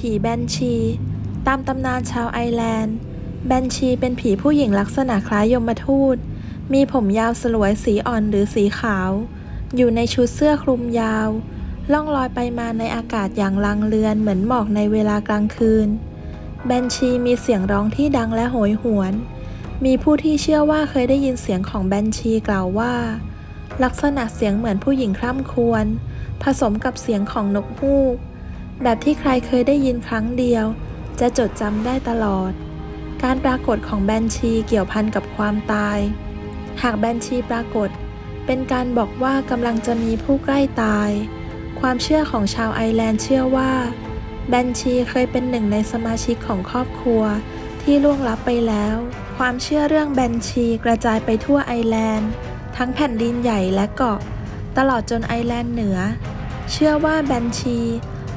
ผีแบนชี ตามตำนานชาวไอร์แลนด์ แบนชีเป็นผีผู้หญิงลักษณะคล้ายยมทูต มีผมยาวสลวยสีอ่อนหรือสีขาว อยู่ในชุดเสื้อคลุมยาว ล่องลอยไปมาในอากาศอย่างลังเลือนเหมือนหมอกในเวลากลางคืน แบนชีมีเสียงร้องที่ดังและโหยหวน มีผู้ที่เชื่อว่าเคยได้ยินเสียงของแบนชีกล่าวว่า ลักษณะเสียงเหมือนผู้หญิงคร่ำครวญผสมกับเสียงของนกฮูก แบบที่ใครเคยได้ยินครั้งเดียว จะจดจำได้ตลอด การปรากฏของแบนชีเกี่ยวพันกับความตาย หากแบนชีปรากฏ เป็นการบอกว่ากำลังจะมีผู้ใกล้ตาย ความเชื่อของชาวไอแลนด์เชื่อว่า แบนชีเคยเป็นหนึ่งในสมาชิกของครอบครัวที่ล่วงลับไปแล้ว ความเชื่อเรื่องแบนชีกระจายไปทั่วไอแลนด์ ทั้งแผ่นดินใหญ่และเกาะ ตลอดจนไอแลนด์เหนือ เชื่อว่าแบนชี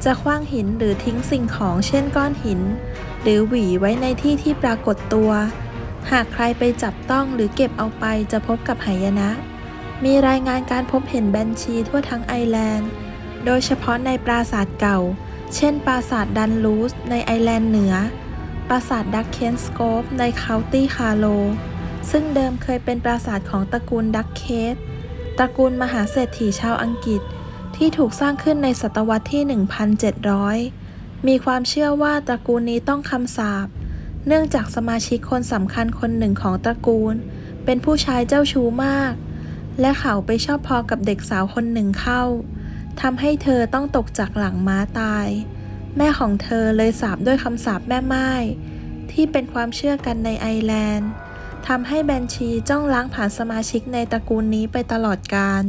จะคว้างหินหรือทิ้งสิ่งของเช่นก้อนหิน หรือหวีไว้ในที่ที่ปรากฏตัว หากใครไปจับต้องหรือเก็บเอาไปจะพบกับหายนะ มีรายงานการพบเห็นแบนชีทั่วทั้งไอแลนด์ โดยเฉพาะในปราสาทเก่า เช่น ปราสาทดันลูสในไอแลนด์เหนือ ปราสาทดักเคนสโกปในเคาน์ตี้คาโล ซึ่งเดิมเคยเป็นปราสาทของตระกูลดักเคสตระกูลมหาเศรษฐีชาวอังกฤษ ที่ถูกสร้างขึ้นในศตวรรษที่ 1,700 มีความเชื่อว่าตระกูลนี้ต้องคำสาป เนื่องจากสมาชิกคนสำคัญคนหนึ่งของตระกูล เป็นผู้ชายเจ้าชู้มาก และเขาไปชอบพอกับเด็กสาวคนหนึ่งเข้า ทำให้เธอต้องตกจากหลังม้าตาย แม่ของเธอเลยสาปด้วยคำสาปแม่ไม้ที่เป็นความเชื่อกันในไอร์แลนด์ทำให้แบนชีจ้องล้างผ่านสมาชิกในตระกูลนี้ไปตลอดกาล